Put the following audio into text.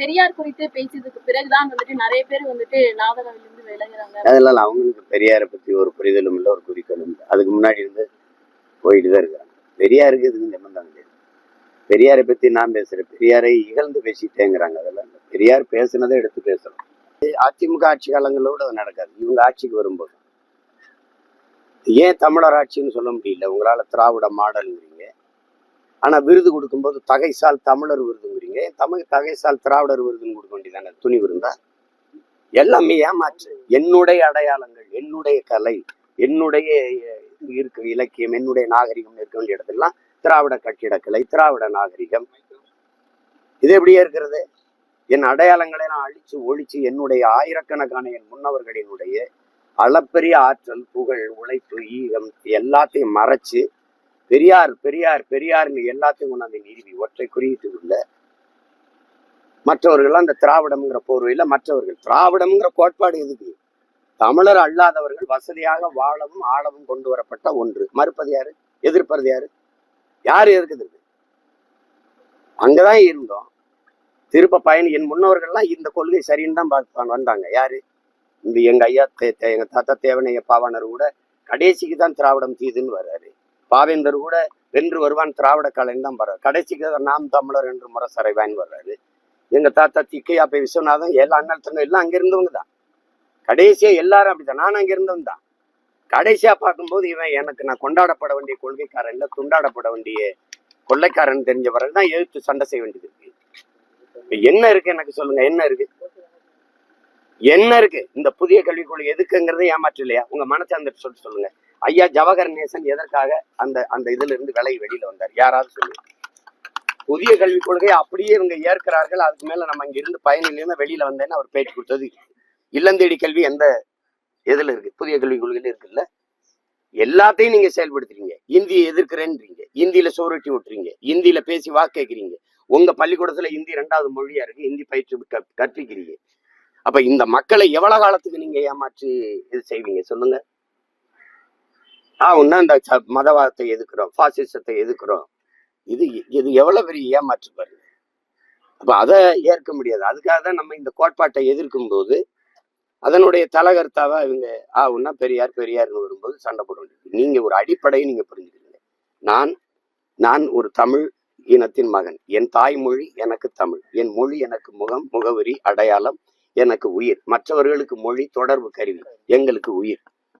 பெரியார் குறித்து பேசியதுக்கு பிறகுதான் வந்துட்டு நிறைய பேர் வந்துட்டு நாவலில் விலகிறாங்க. அதெல்லாம் அவங்களுக்கு பெரியாரை பத்தி ஒரு புரிதலும் இல்லை ஒரு குறிக்கோளும் இல்லை. அதுக்கு முன்னாடி இருந்து போயிட்டு தான் இருக்கிறாங்க. பெரியாருக்கு இதுக்கு சம்பந்தம் கிடையாது பெரியாரை பத்தி நான் பேசுறேன். பெரியாரை இகழ்ந்து பேசிட்டேங்கிறாங்க அதெல்லாம் பெரியார் பேசுனதை எடுத்து பேசணும். அதிமுக ஆட்சி காலங்களோட அது நடக்காது. இவங்க ஆட்சிக்கு வரும்போது. ஏன் தமிழர் ஆட்சின்னு சொல்ல முடியல? உங்களால திராவிட மாடல் ஆனால் விருது கொடுக்கும்போது தகைசால் தமிழர் விருதுங்கிறீங்க. ஏன் தமிழ் தகைசால் திராவிடர் விருதுன்னு கொடுக்க வேண்டியதானே? துணி விருந்தா? எல்லாமே ஏமாற்று. என்னுடைய அடையாளங்கள் என்னுடைய கலை என்னுடைய இருக்கு இலக்கியம் என்னுடைய நாகரிகம் இருக்க வேண்டிய இடத்துலாம் திராவிட கட்டிடக்கலை திராவிட நாகரிகம். இது எப்படியே இருக்கிறது? என் அடையாளங்களை நான் அழிச்சு ஒழிச்சு என்னுடைய ஆயிரக்கணக்கான என் முன்னவர்களினுடைய அளப்பெரிய ஆற்றல் புகழ் உழைப்பு ஈகம் எல்லாத்தையும் மறைச்சு பெரியார் பெரியார் பெரியார்னு எல்லாத்தையும் கொண்டாந்து நிறுவி ஒற்றை குறியீட்டுக்குள்ள மற்றவர்கள் அந்த திராவிடம்ங்கிற போர்வையில் மற்றவர்கள். திராவிடம்ங்கிற கோட்பாடு எதுக்கு? தமிழர் அல்லாதவர்கள் வசதியாக வாழவும் ஆளவும் கொண்டு வரப்பட்ட ஒன்று. மறுப்பது யாரு? எதிர்ப்பது யாரு? யாரு இருக்குது அங்கதான் இருந்தோம். திருப்ப பயணி என் முன்னோர்கள்லாம் இந்த கொள்கை சரின்னு தான் பார்த்து வந்தாங்க. யாரு? இந்த எங்க ஐயா தே- எங்க தாத்தா தேவனைய பாவாணர் கூட கடைசிக்கு தான் திராவிடம் தீதுன்னு வர்றாரு. பாவேந்தர் கூட வென்று வருவான் திராவிட கலைன்னு தான் வர்றாரு. கடைசிக்கு நாம் தமிழர் என்று முறை முரசறைவான்னு வர்றாரு. எங்க தாத்தா திக்கையா போய் விஸ்வநாதன் எல்லா அண்ணன் எல்லாம் அங்க இருந்தவங்க தான். கடைசியா எல்லாரும் அப்படிதான் நான் அங்க இருந்தவன் தான். கடைசியா பார்க்கும்போது இவன் எனக்கு நான் கொண்டாடப்பட வேண்டிய கொள்கைக்காரன் இல்ல துண்டாடப்பட வேண்டிய கொள்ளைக்காரன் தெரிஞ்சவரை தான் எழுத்து சண்டை செய்ய வேண்டியது இருக்கு. என்ன இருக்கு எனக்கு சொல்லுங்க என்ன இருக்கு? என்ன இருக்கு? இந்த புதிய கல்விக் கொள்கை எதுக்குங்கிறது ஏமாற்று இல்லையா உங்க மனசாந்திட்டு சொல்லிட்டு சொல்லுங்க. ஐயா ஜவஹர் நேசன் எதற்காக அந்த அந்த இதுல இருந்து விலை வெளியில வந்தார்? யாராவது சொல்லு. புதிய கல்விக் கொள்கையை அப்படியே இவங்க ஏற்கிறார்கள் அதுக்கு மேல நம்ம இங்க இருந்து பயனிலிருந்து வெளியில வந்தேன்னு அவர் பேச்சு கொடுத்தது. இல்லந்தேடி கல்வி எந்த எதுல இருக்கு? புதிய கல்விக் கொள்கையில இருக்குல்ல? எல்லாத்தையும் நீங்க செயல்படுத்துறீங்க. இந்தியை எதிர்க்கிறேன்றீங்க. இந்தியில சோரட்டி விட்டுறீங்க. இந்தியில பேசி வாக்கு கேட்கறீங்க. உங்க பள்ளிக்கூடத்துல இந்தி ரெண்டாவது மொழியா இருக்கு. இந்தி பயிற்சி கற்பிக்கிறீங்க. அப்ப இந்த மக்களை எவ்வளவு காலத்துக்கு நீங்க ஏமாற்றி இது செய்வீங்க? சொல்லுங்க. ஆ இந்த ச- மதவாதத்தை எதுக்குறோம் பாசிசத்தை எதுக்குறோம் இது இது எவ்வளவு பெரிய ஏமாற்று பாருங்க அப்ப அதை ஏற்க முடியாது. அதுக்காக தான் நம்ம இந்த கோட்பாட்டை எதிர்க்கும் போது அதனுடைய தலகர்த்தாவா இவங்க ஆ பெரியார் பெரியார்னு வரும்போது சண்டை போட வேண்டியது நீங்க ஒரு அடிப்படையை நீங்க புரிஞ்சுக்கிறீங்க. நான் நான் ஒரு தமிழ் இனத்தின் மகன். என் தாய்மொழி எனக்கு தமிழ். என் மொழி எனக்கு முகம் முகவரி அடையாளம் எனக்கு உயிர். மற்றவர்களுக்கு மொழி தொடர்பு கருவி எங்களுக்கு உயிர்.